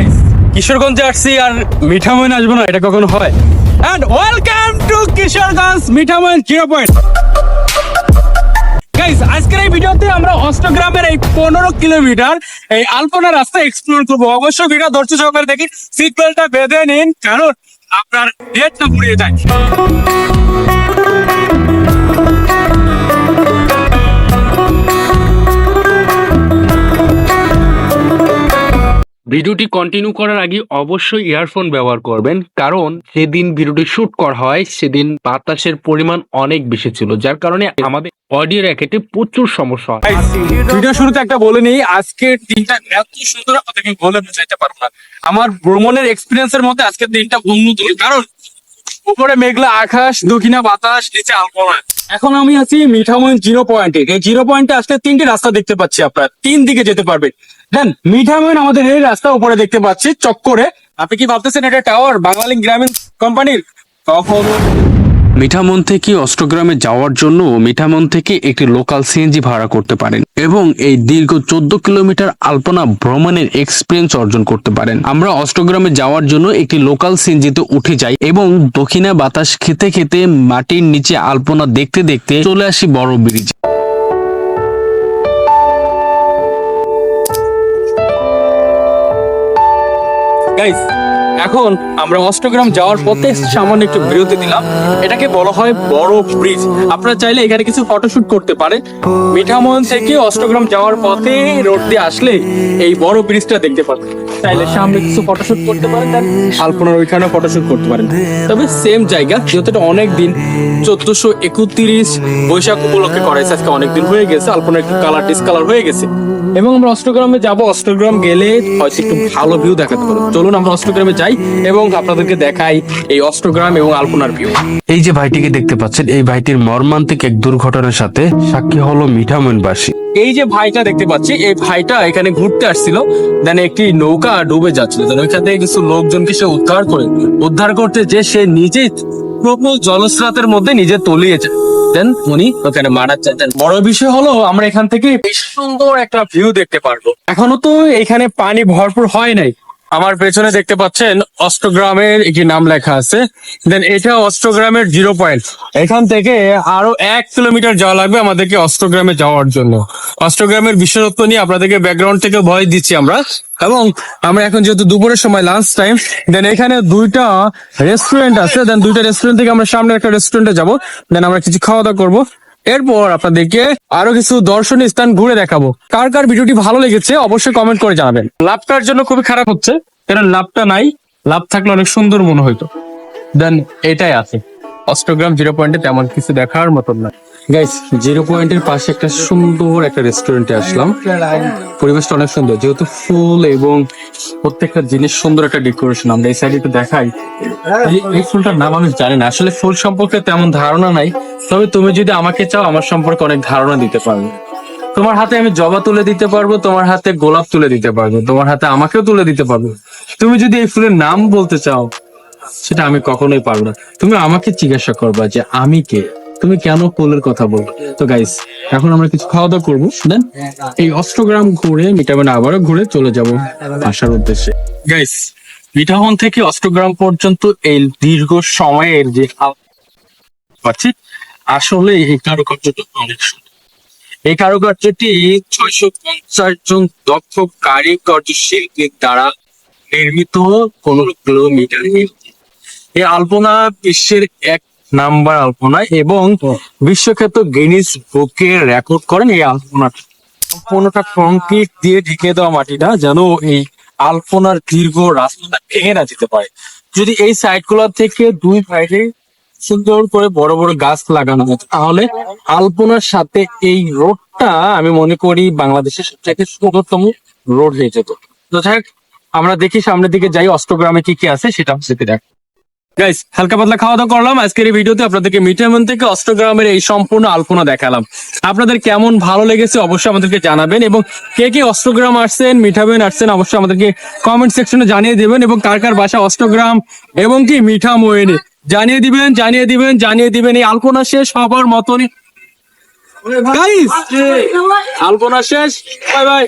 Guys কিশোরগঞ্জে আসছি আর মিঠামইন আসব না, এটা কখনো হয়। And welcome to Kishoreganj Mithamain zero point guys আজকের এই ভিডিওতে আমরা অষ্টগ্রামের এই পনেরো কিলোমিটার এই আলপনা রাস্তা এক্সপ্লোর করব। অবশ্যই ভিডিও ধৈর্য সহকারে দেখি সিট বেল্টটা বেঁধে নিন, কারণ আপনার ডেটটা পুড়িয়ে যায়। ভিডিওটি কন্টিনিউ করার আগে অবশ্যই ইয়ারফোন ব্যবহার করবেন কারণ যেদিন ভিডিওটি শুট করা হয় সেদিন বাতাসের পরিমাণ অনেক বেশি ছিল যার কারণে আমাদের অডিও র্যাকেটে প্রচুর সমস্যা হয় ভিডিও শুরুতে একটা বলে নিই আজকের দিনটা এত সুন্দর আপনাকে বলে বুঝাইতে পারব না আমার ভ্রমণের এক্সপিরিয়েন্স এর মধ্যে আজকের দিনটা অন্যতম কারণ উপরে মেঘলা আকাশ দক্ষিণা বাতাস নিচে আলপনা এখন আমি আছি মিঠামইন জিরো পয়েন্টে। এই জিরো পয়েন্টে আসলে তিনটি রাস্তা দেখতে পাচ্ছি আপনার। তিন দিকে যেতে পারবেন দেন মিঠামইন আমাদের এই রাস্তা উপরে দেখতে পাচ্ছি, চক্করে। আপনি কি ভাবতেছেন এটা টাওয়ার বাঙালি গ্রামীণ কোম্পানির কখনো মিঠামন থেকে অষ্টগ্রামে যাওয়ার জন্য মিঠামন থেকে একটি লোকাল সিএনজি ভাড়া করতে পারেন এবং এই দীর্ঘ চোদ্দ কিলোমিটার আলপনা ভ্রমণের এক্সপিরিয়েন্স অর্জন করতে পারেন। আমরা অষ্টগ্রামে যাওয়ার জন্য একটি লোকাল সিএনজিতে উঠে যাই এবং দক্ষিণা বাতাস খেতে খেতে মাটির নিচে আলপনা দেখতে দেখতে চলে আসি বড় ব্রিজ গাইস এখন আমরা অষ্টগ্রাম যাওয়ার পথে সামান্য একটু বিরতি দিলাম এটাকে বলা হয় বড় ব্রিজ আপনারা চাইলে এখানে কিছু ফটোশুট করতে পারেন। মিঠামন থেকে অষ্টগ্রাম যাওয়ার পথে রোড দিয়ে আসলে এই বড় ব্রিজটা দেখতে পারেন চাইলে সামনে কিছু ফটোশুট করতে পারেন আলপনার ওইখানে ফটোশুট করতে পারেন। তবে সেম জায়গা, যেহেতু এটা অনেক দিন, চোদ্দশো একত্রিশ বৈশাখ উপলক্ষে করাইছে আজকে অনেক দিন হয়ে গেছে আলপনা একটু কালার ডিসকালার হয়ে গেছে। এবং আমরা অষ্টগ্রামে যাব অষ্টগ্রাম গেলে হয়তো একটু ভালো ভিউ দেখাতে পারব। চলুন আমরা অষ্টগ্রামে যাই এবং আপনাদেরকে দেখাই এই অষ্টগ্রাম এবং আলপনার ভিউ এই যে ভাইটিকে দেখতে পাচ্ছেন এই ভাইটির মর্মান্তিক এক দুর্ঘটনার সাথে সাক্ষী হলো মিঠামনবাসী এই যে ভাইটা দেখতে পাচ্ছি এই ভাইটা এখানে ঘুরতে আসছিল দেন একটি নৌকা ডুবে যাচ্ছিল। দেন ওইখান থেকে কিছু লোকজনকে সে উদ্ধার করে উদ্ধার করতে যে সে নিজে প্রবল জলস্রোতের মধ্যে নিজে তলিয়েছে দেন উনি, ওখানে মারা যেতেন বড় বিষয় হলো, আমরা এখান থেকে বেশ সুন্দর একটা ভিউ দেখতে পারব। এখনও তো এখানে পানি ভরপুর হয় নাই। আমার পেছনে দেখতে পাচ্ছেন অষ্টগ্রামের একটি নাম লেখা আছে। দেন এটা অষ্টগ্রামের জিরো পয়েন্ট এখান থেকে আরও এক কিলোমিটার যাওয়া লাগবে আমাদেরকে অষ্টগ্রামে যাওয়ার জন্য। অষ্টগ্রামের বিশেষত্ব নিয়ে আপনাদেরকে ব্যাকগ্রাউন্ড থেকে ভয় দিচ্ছি আমরা। এবং আমরা এখন যেহেতু দুপুরের সময় লাঞ্চ টাইম দেন এখানে দুইটা রেস্টুরেন্ট আছে। দেন দুইটা রেস্টুরেন্ট থেকে আমরা সামনে একটা রেস্টুরেন্টে যাব। দেন আমরা কিছু খাওয়া দাওয়া করব। এরপর আপনাদেরকে আরও কিছু দর্শনীয় স্থান ঘুরে দেখাবো। কার কার ভিডিওটি ভালো লেগেছে অবশ্যই কমেন্ট করে জানাবেন। লাভটার জন্য খুবই খারাপ হচ্ছে কারণ লাভটা নাই, লাভ থাকলে অনেক সুন্দর মনে হইতো। দেন এটাই আছে। অষ্টগ্রাম জিরো পয়েন্টে তেমন কিছু দেখার মতন না। গাইস জিরো পয়েন্টের পাশে একটা সুন্দর একটা রেস্টুরেন্টে আসলাম। পরিবেশটা অনেক সুন্দর, যেহেতু ফুল এবং প্রত্যেকটা জিনিস সুন্দর একটা ডেকোরেশন আমরা এই সাইডে একটু দেখাই। এই- ফুলটার নাম আমি জানি না, আসলে ফুল সম্পর্কে তেমন ধারণা নাই। তবে তুমি যদি আমাকে চাও, আমার সম্পর্কে অনেক ধারণা দিতে পারবে। তোমার হাতে আমি জবা তুলে দিতে পারব, তোমার হাতে গোলাপ তুলে দিতে পারব, তোমার হাতে আমাকেও তুলে দিতে পারব। তুমি যদি এই ফুলের নাম বলতে চাও সেটা আমি কখনোই পারব না। তুমি আমাকে জিজ্ঞাসা করবা যে আমি কে? তুমি কেন ফুলের কথা বলব তো গাইস এখন আমরা কিছু খাওয়া দাওয়া করব দেন এই অষ্টগ্রাম ঘুরে মিটাবেন আবারও ঘুরে চলে যাব আসার উদ্দেশ্যে। গাইস মিঠাহন থেকে অষ্টগ্রাম পর্যন্ত এই দীর্ঘ সময়ের যে পাচ্ছি, আসলে এই কারুকার্যটা অনেক এই কারুকার্যটি ছয়শো পঞ্চাশ জন দক্ষ কারিগর্য শিল্পীর দ্বারা নির্মিত কোন কিলোমিটার। এই আলপনা বিশ্বের এক নাম্বার আলপনা এবং বিশ্বখ্যাত গিনিস বুকে রেকর্ড করেন এই আলপনাটা। সম্পূর্ণটা কংক্রিট দিয়ে ঢেকে দেওয়া মাটিটা যেন এই আলপনার দীর্ঘ রাস্তাটা ভেঙে না যেতে পারে। যদি এই সাইডগুলো থেকে দুই সাইডে সুন্দর করে বড় বড় গাছ লাগানো হতো তাহলে আলপনার সাথে এই রোডটা আমি মনে করি বাংলাদেশের সবথেকে সুন্দরতম রোড হয়ে যেত। তো যাই হোক, আমরা দেখি সামনের দিকে যাই অষ্টগ্রামে কি কি আছে সেটা সেটা দেখ গাইস হালকা পাতলা খাওয়া দাওয়া করলাম। আজকের এই ভিডিওতে আপনাদেরকে মিঠামন থেকে অষ্টগ্রামের এই সম্পূর্ণ আলপনা দেখালাম। আপনাদের কেমন ভালো লেগেছে অবশ্যই আমাদেরকে জানাবেন এবং কে কে অষ্টগ্রাম আসছেন মিঠামন আসছেন অবশ্যই আমাদেরকে কমেন্ট সেকশনে জানিয়ে দেবেন এবং কার কার বাসা অষ্টগ্রাম এবং কি মিঠামইনে জানিয়ে দিবেন জানিয়ে দিবেন জানিয়ে দিবেন। এই আলপনা শেষ হবার মতনই। গাইস আলপনা শেষ। Bye bye